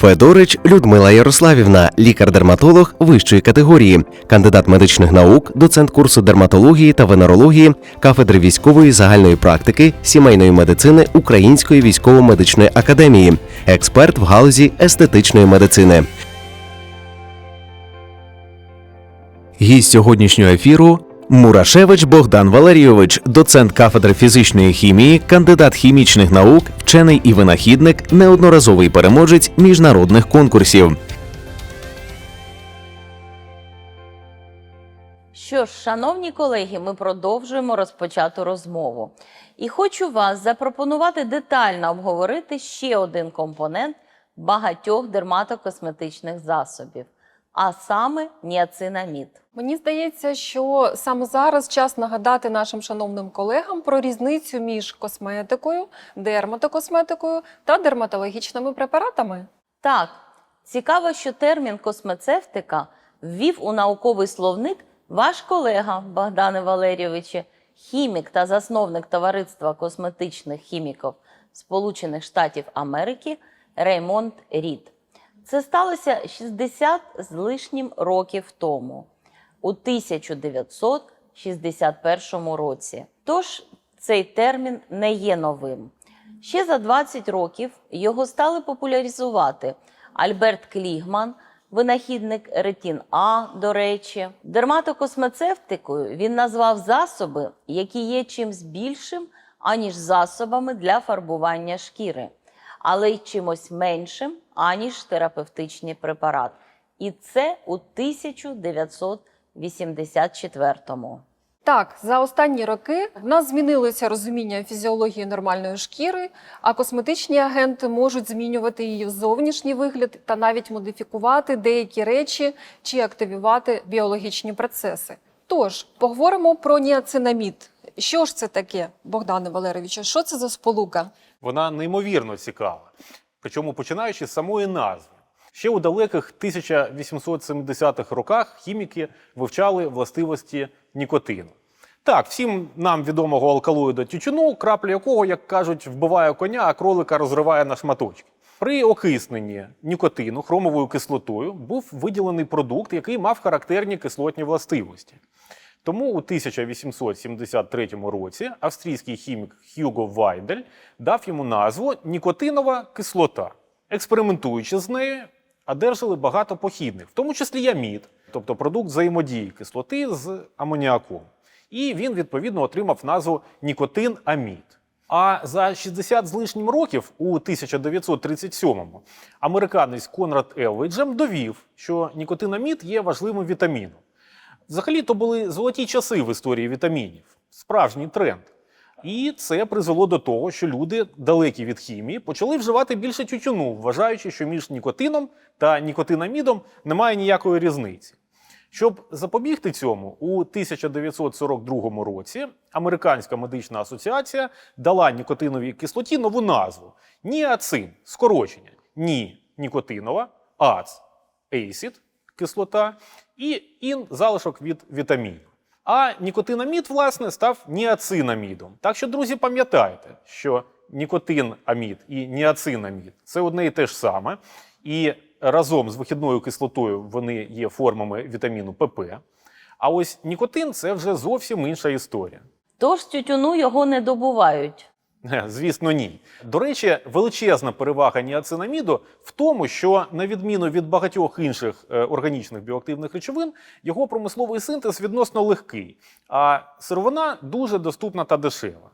Федорич Людмила Ярославівна, лікар-дерматолог вищої категорії, кандидат медичних наук, доцент курсу дерматології та венерології, кафедри військової загальної практики, сімейної медицини Української військово-медичної академії, експерт в галузі естетичної медицини. Гість сьогоднішнього ефіру Мурашевич Богдан Валерійович, доцент кафедри фізичної хімії, кандидат хімічних наук, вчений і винахідник, неодноразовий переможець міжнародних конкурсів. Що ж, шановні колеги, ми продовжуємо розпочату розмову. І хочу вас запропонувати детально обговорити ще один компонент багатьох дерматокосметичних засобів, а саме ніацинамід. Мені здається, що саме зараз час нагадати нашим шановним колегам про різницю між косметикою, дерматокосметикою та дерматологічними препаратами. Так, цікаво, що термін космецевтика ввів у науковий словник ваш колега Богдане Валерійовичу, хімік та засновник товариства косметичних хіміків Сполучених Штатів Америки Реймонд Рід. Це сталося 60 з лишнім років тому, у 1961 році. Тож цей термін не є новим. Ще за 20 років його стали популяризувати Альберт Клігман, винахідник ретін А, до речі. Дерматокосмецевтикою він назвав засоби, які є чимсь більшим, аніж засобами для фарбування шкіри, але й чимось меншим, аніж терапевтичний препарат. І це у 1984-му. Так, за останні роки в нас змінилося розуміння фізіології нормальної шкіри, а косметичні агенти можуть змінювати її зовнішній вигляд та навіть модифікувати деякі речі чи активувати біологічні процеси. Тож поговоримо про ніацинамід. Що ж це таке, Богдане Валерійовичу? Що це за сполука? Вона неймовірно цікава, причому починаючи з самої назви. Ще у далеких 1870-х роках хіміки вивчали властивості нікотину. Так, всім нам відомого алкалоїда тютюну, крапля якого, як кажуть, вбиває коня, а кролика розриває на шматочки. При окисненні нікотину хромовою кислотою був виділений продукт, який мав характерні кислотні властивості. Тому у 1873 році австрійський хімік Хьюго Вайдель дав йому назву нікотинова кислота. Експериментуючи з нею, одержали багато похідних, в тому числі ямід, тобто продукт взаємодії кислоти з амоніаком. І він відповідно отримав назву нікотин-амід. А за 60 з лишнім років, у 1937-му, американець Конрад Елвейджем довів, що нікотинамід є важливим вітаміном. Взагалі, то були золоті часи в історії вітамінів, справжній тренд. І це призвело до того, що люди, далекі від хімії, почали вживати більше тютюну, вважаючи, що між нікотином та нікотинамідом немає ніякої різниці. Щоб запобігти цьому, у 1942 році Американська медична асоціація дала нікотиновій кислоті нову назву ніацин, скорочення ні нікотинова, ац ейсід кислота і ін залишок від вітамінів. А нікотинамід, власне, став ніацинамідом. Так що, друзі, пам'ятайте, що нікотинамід і ніацинамід це одне і те ж саме. І разом з вихідною кислотою вони є формами вітаміну ПП. А ось нікотин це вже зовсім інша історія. Тож тютюну його не добувають. Е, Звісно, ні. До речі, величезна перевага ніацинаміду в тому, що на відміну від багатьох інших е, органічних біоактивних речовин, його промисловий синтез відносно легкий, а сировина дуже доступна та дешева.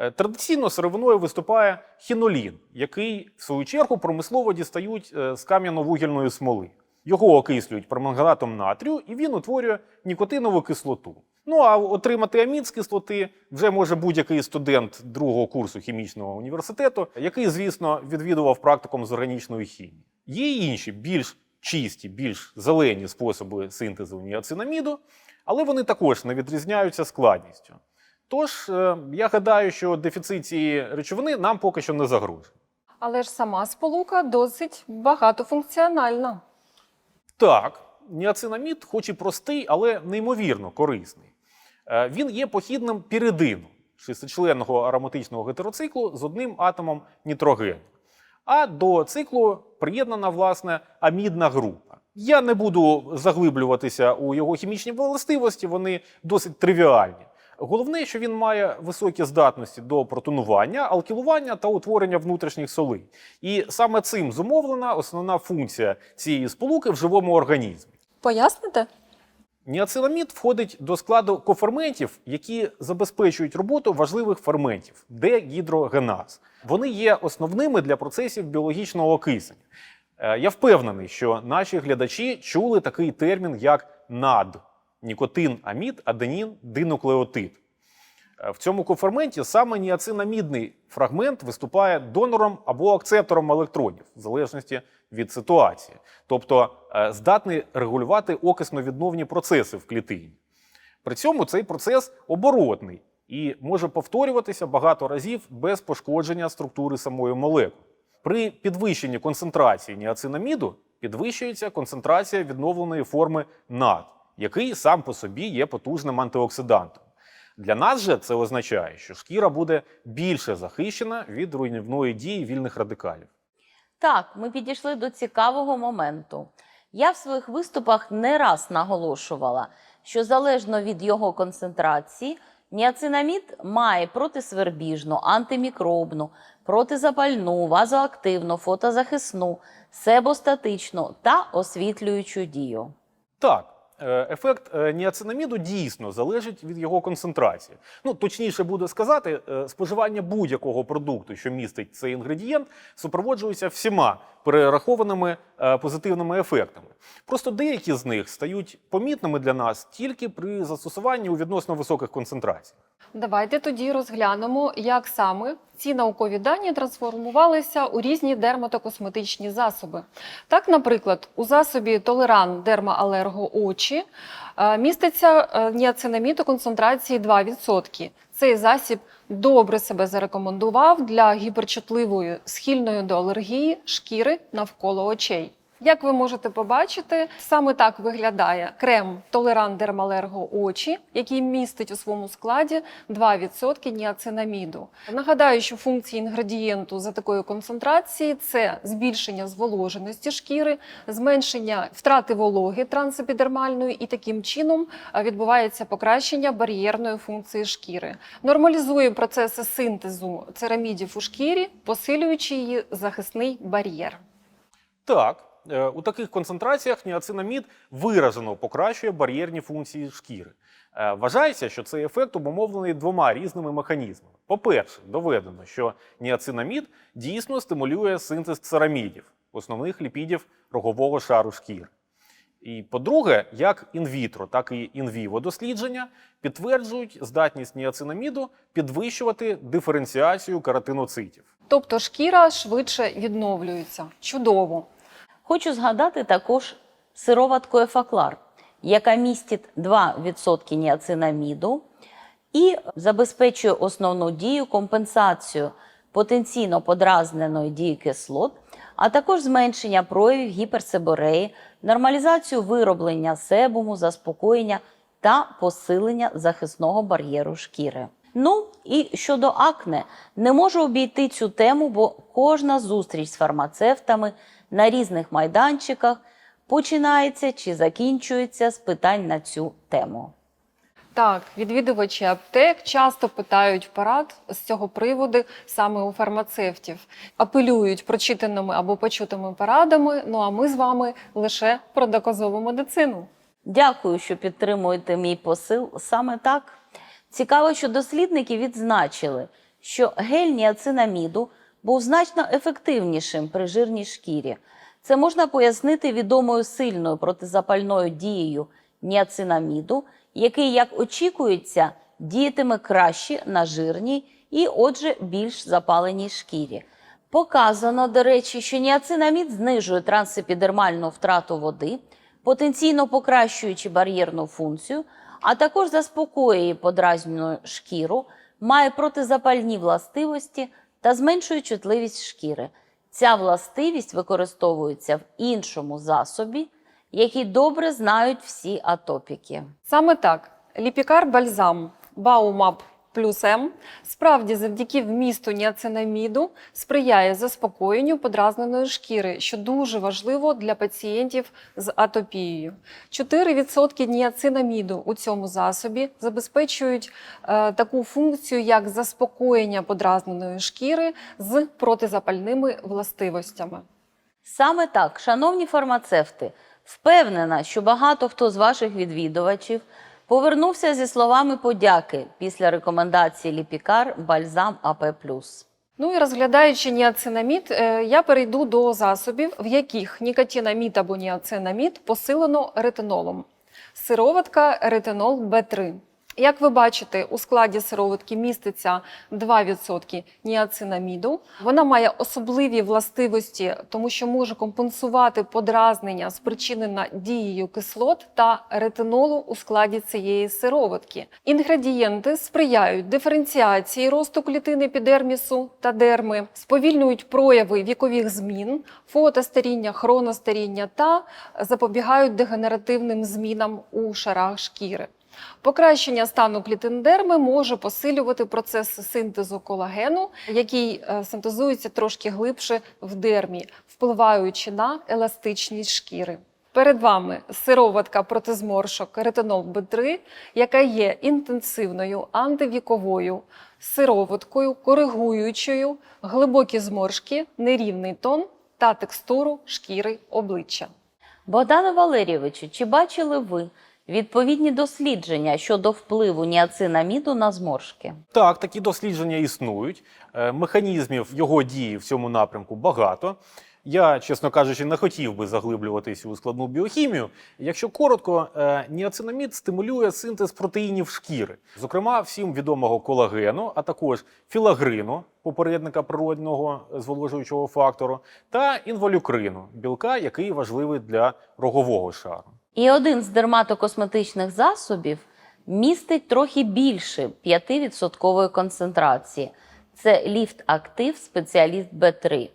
Е, Традиційно сировиною виступає хінолін, який, в свою чергу, промислово дістають е, з кам'яно-вугільної смоли. Його окислюють перманганатом натрію, і він утворює нікотинову кислоту. Ну а отримати амід з кислоти вже може будь-який студент другого курсу хімічного університету, який, звісно, відвідував практикум з органічної хімії. Є й інші більш чисті, більш зелені способи синтезу ніацинаміду. Але вони також не відрізняються складністю. Тож, е, я гадаю, що дефіцит цієї речовини нам поки що не загрожує. Але ж сама сполука досить багатофункціональна. Так, ніацинамід, хоч і простий, але неймовірно корисний. Е, Він є похідним піридину, шестичленного ароматичного гетероциклу з одним атомом нітрогену. А до циклу приєднана власне амідна група. Я не буду заглиблюватися у його хімічні властивості, вони досить тривіальні. Головне, що він має високі здатності до протонування, алкілування та утворення внутрішніх солей. І саме цим зумовлена основна функція цієї сполуки в живому організмі. Поясните? Ніацинамід входить до складу коферментів, які забезпечують роботу важливих ферментів дегідрогеназ. Вони є основними для процесів біологічного окислення. Е, Я впевнений, що наші глядачі чули такий термін, як НАД нікотин, амід, аденін, динуклеотид. Е, В цьому коферменті саме ніацинамідний фрагмент виступає донором або акцептором електронів, в залежності від ситуації, тобто е, здатний регулювати окисно-відновні процеси в клітині. При цьому цей процес оборотний і може повторюватися багато разів без пошкодження структури самої молекули. При підвищенні концентрації ніацинаміду підвищується концентрація відновленої форми НАД, який сам по собі є потужним антиоксидантом. Для нас же це означає, що шкіра буде більше захищена від руйнівної дії вільних радикалів. Так, ми підійшли до цікавого моменту. Я в своїх виступах не раз наголошувала, що залежно від його концентрації, ніацинамід має протисвербіжну, антимікробну, протизапальну, вазоактивну, фотозахисну, себостатичну та освітлюючу дію. Так, ефект е, ніацинаміду дійсно залежить від його концентрації. Ну, точніше буде сказати, е, споживання будь-якого продукту, що містить цей інгредієнт, супроводжується всіма перерахованими е, позитивними ефектами. Просто деякі з них стають помітними для нас тільки при застосуванні у відносно високих концентраціях. Давайте тоді розглянемо, як саме ці наукові дані трансформувалися у різні дерматокосметичні засоби. Так, наприклад, у засобі Толеран Дермаалерго очі міститься е, ніацинамід концентрації 2%. Цей засіб добре себе зарекомендував для гіперчутливої, схильної до алергії шкіри навколо очей. Як ви можете побачити, саме так виглядає крем Толеран Дермалерго очі, який містить у своєму складі 2% ніацинаміду. Нагадаю, що функції інгредієнту за такої концентрації це збільшення зволоженості шкіри, зменшення втрати вологи трансепідермальної, і таким чином відбувається покращення бар'єрної функції шкіри. Нормалізує процеси синтезу церамідів у шкірі, посилюючи її захисний бар'єр. Так, у таких концентраціях ніацинамід виражено покращує бар'єрні функції шкіри. Е, Вважається, що цей ефект обумовлений двома різними механізмами. По-перше, доведено, що ніацинамід дійсно стимулює синтез церамідів, основних ліпідів рогового шару шкіри. І по-друге, як інвітро, так і інвіво дослідження підтверджують здатність ніацинаміду підвищувати диференціацію каротиноцитів. Тобто шкіра швидше відновлюється. Чудово. Хочу згадати також сироватку Ефаклар, яка містить 2% ніацинаміду і забезпечує основну дію компенсацію потенційно подразненої дії кислот, а також зменшення проявів гіперсебореї, нормалізацію вироблення себуму, заспокоєння та посилення захисного бар'єру шкіри. Ну і щодо акне, не можу обійти цю тему, бо кожна зустріч з фармацевтами на різних майданчиках починається чи закінчується з питань на цю тему. Так, відвідувачі аптек часто питають порад з цього приводу саме у фармацевтів, апелюють прочитаними або почутими порадами. Ну а ми з вами лише про доказову медицину. Дякую, що підтримуєте мій посил саме так. Цікаво, що дослідники відзначили, що гель ніацинаміду був значно ефективнішим при жирній шкірі. Це можна пояснити відомою сильною протизапальною дією ніацинаміду, який, як очікується, діятиме краще на жирній і, отже, більш запаленій шкірі. Показано, до речі, що ніацинамід знижує трансепідермальну втрату води, потенційно покращуючи бар'єрну функцію, а також заспокоює подразнену шкіру, має протизапальні властивості та зменшує чутливість шкіри. Ця властивість використовується в іншому засобі, який добре знають всі атопіки. Саме так, ліпікар бальзам Баумап плюс справді завдяки вмісту ніацинаміду сприяє заспокоєнню подразненої шкіри, що дуже важливо для пацієнтів з атопією. 4% ніацинаміду у цьому засобі забезпечують е, таку функцію, як заспокоєння подразненої шкіри з протизапальними властивостями. Саме так, шановні фармацевти, впевнена, що багато хто з ваших відвідувачів повернувся зі словами подяки після рекомендації Ліпікар Бальзам АП+. Ну і розглядаючи ніацинамід, е, я перейду до засобів, в яких нікотинамід або ніацинамід посилено ретинолом. Сироватка ретинол Б3. Як ви бачите, у складі сироватки міститься 2% ніацинаміду. Вона має особливі властивості, тому що може компенсувати подразнення, спричинене дією кислот та ретинолу у складі цієї сироватки. Інгредієнти сприяють диференціації росту клітин епідермісу та дерми, сповільнюють прояви вікових змін, фотостаріння, хроностаріння та запобігають дегенеративним змінам у шарах шкіри. Покращення стану клітин дерми може посилювати процес синтезу колагену, який е, синтезується трошки глибше в дермі, впливаючи на еластичність шкіри. Перед вами сироватка проти зморшок ретинол Б3, яка є інтенсивною антивіковою сироваткою, коригуючою глибокі зморшки, нерівний тон та текстуру шкіри обличчя. Богдане Валерійовичу, чи бачили ви відповідні дослідження щодо впливу ніацинаміду на зморшки? Так, такі дослідження існують. Е, Механізмів його дії в цьому напрямку багато. Я, чесно кажучи, не хотів би заглиблюватися у складну біохімію. Якщо коротко, е, ніацинамід стимулює синтез протеїнів шкіри, зокрема всім відомого колагену, а також філагрину, попередника природного зволожуючого фактору, та інволюкрину, білка, який важливий для рогового шару. І один з дерматокосметичних засобів містить трохи більше 5% концентрації. Це ліфт актив спеціаліст Б3.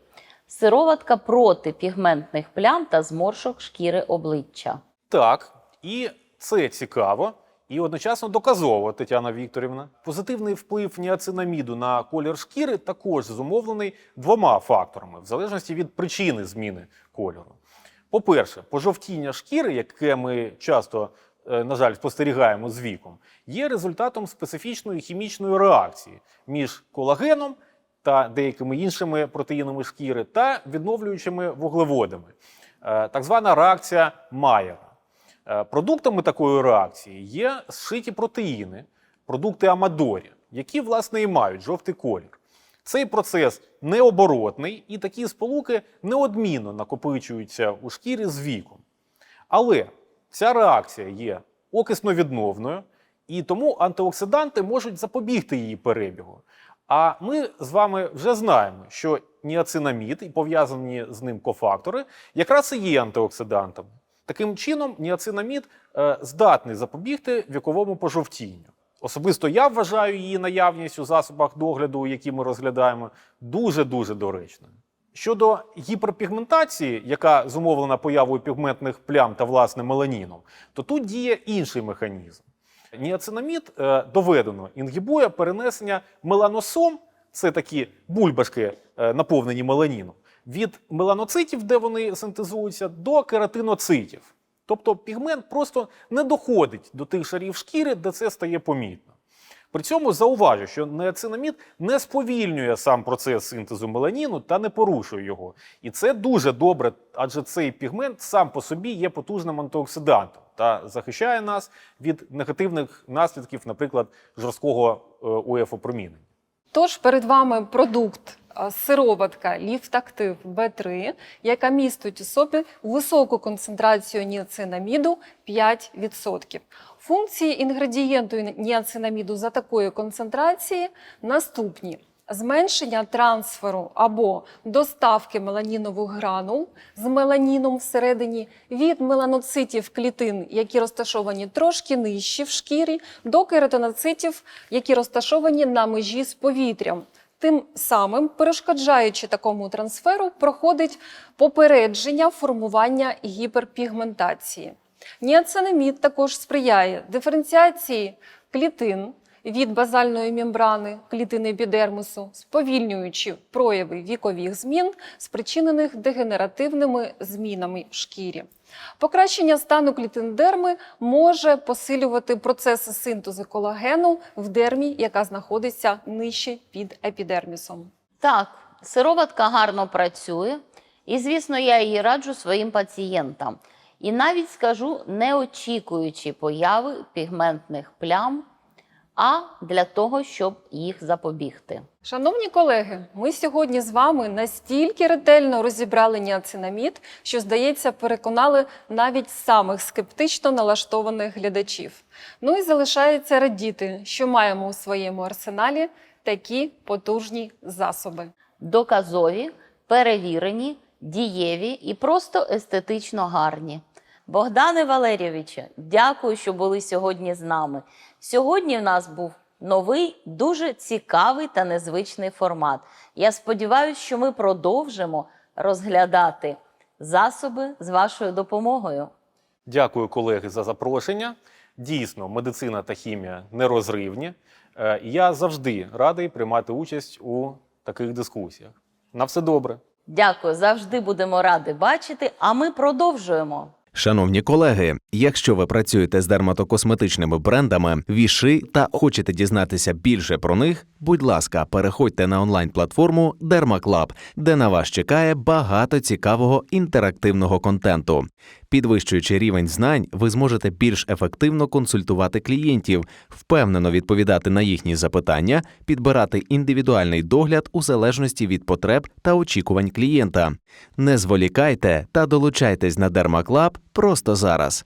Сироватка проти пігментних плям та зморшок шкіри обличчя. Так, і це цікаво. І одночасно доказово, Тетяна Вікторівна. Позитивний вплив ніацинаміду на колір шкіри також зумовлений двома факторами, в залежності від причини зміни кольору. По-перше, пожовтіння шкіри, яке ми часто, е, на жаль, спостерігаємо з віком, є результатом специфічної хімічної реакції між колагеном та деякими іншими протеїнами шкіри та відновлюючими вуглеводами. Е, Так звана реакція Майера. Е, Продуктами такої реакції є зшиті протеїни, продукти Амадорі, які, власне, і мають жовтий колір. Цей процес необоротний, і такі сполуки неодмінно накопичуються у шкірі з віком. Але ця реакція є окисновідновною, і тому антиоксиданти можуть запобігти її перебігу. А ми з вами вже знаємо, що ніацинамід і пов'язані з ним кофактори якраз і є антиоксидантами. Таким чином, ніацинамід е, здатний запобігти віковому пожовтінню. Особисто я вважаю її наявність у засобах догляду, які ми розглядаємо, дуже-дуже доречною. Щодо гіперпігментації, яка зумовлена появою пігментних плям та власне меланіном, то тут діє інший механізм. Ніацинамід е, доведено інгібує перенесення меланосом, це такі бульбашки, е, наповнені меланіном, від меланоцитів, де вони синтезуються, до кератиноцитів. Тобто пігмент просто не доходить до тих шарів шкіри, де це стає помітно. При цьому зауважу, що неоцинамід не сповільнює сам процес синтезу меланіну та не порушує його. І це дуже добре, адже цей пігмент сам по собі є потужним антиоксидантом та захищає нас від негативних наслідків, наприклад, жорсткого е, УФ-опромінення. Тож перед вами продукт сироватка Ліфтактив Б3, яка містить у собі високу концентрацію ніацинаміду 5%. Функції інгредієнту ніацинаміду за такої концентрації наступні: Зменшення трансферу або доставки меланінових гранул з меланіном всередині від меланоцитів клітин, які розташовані трошки нижче в шкірі, до кератиноцитів, які розташовані на межі з повітрям. Тим самим, перешкоджаючи такому трансферу, проходить попередження формування гіперпігментації. Ніацинамід також сприяє диференціації клітин від базальної мембрани клітини епідермису, сповільнюючи прояви вікових змін, спричинених дегенеративними змінами в шкірі. Покращення стану клітиндерми може посилювати процеси синтезу колагену в дермі, яка знаходиться нижче під епідермісом. Так, сироватка гарно працює, і, звісно, я її раджу своїм пацієнтам. І навіть скажу, не очікуючи появи пігментних плям, а для того, щоб їх запобігти. Шановні колеги, ми сьогодні з вами настільки ретельно розібрали ніацинамід, що, здається, переконали навіть самих скептично налаштованих глядачів. Ну і залишається радіти, що маємо у своєму арсеналі такі потужні засоби. доказові, перевірені, дієві і просто естетично гарні. Богдане Валерійовичу, дякую, що були сьогодні з нами. Сьогодні в нас був новий, дуже цікавий та незвичний формат. Я сподіваюся, що ми продовжимо розглядати засоби з вашою допомогою. Дякую, колеги, за запрошення. Дійсно, медицина та хімія нерозривні. Е, Я завжди радий приймати участь у таких дискусіях. На все добре. Дякую, завжди будемо раді бачити, а ми продовжуємо. Шановні колеги, якщо ви працюєте з дерматокосметичними брендами, віши та хочете дізнатися більше про них, будь ласка, переходьте на онлайн-платформу DermaClub, де на вас чекає багато цікавого інтерактивного контенту. Підвищуючи рівень знань, ви зможете більш ефективно консультувати клієнтів, впевнено відповідати на їхні запитання, підбирати індивідуальний догляд у залежності від потреб та очікувань клієнта. Не зволікайте та долучайтесь на DermaClub просто зараз.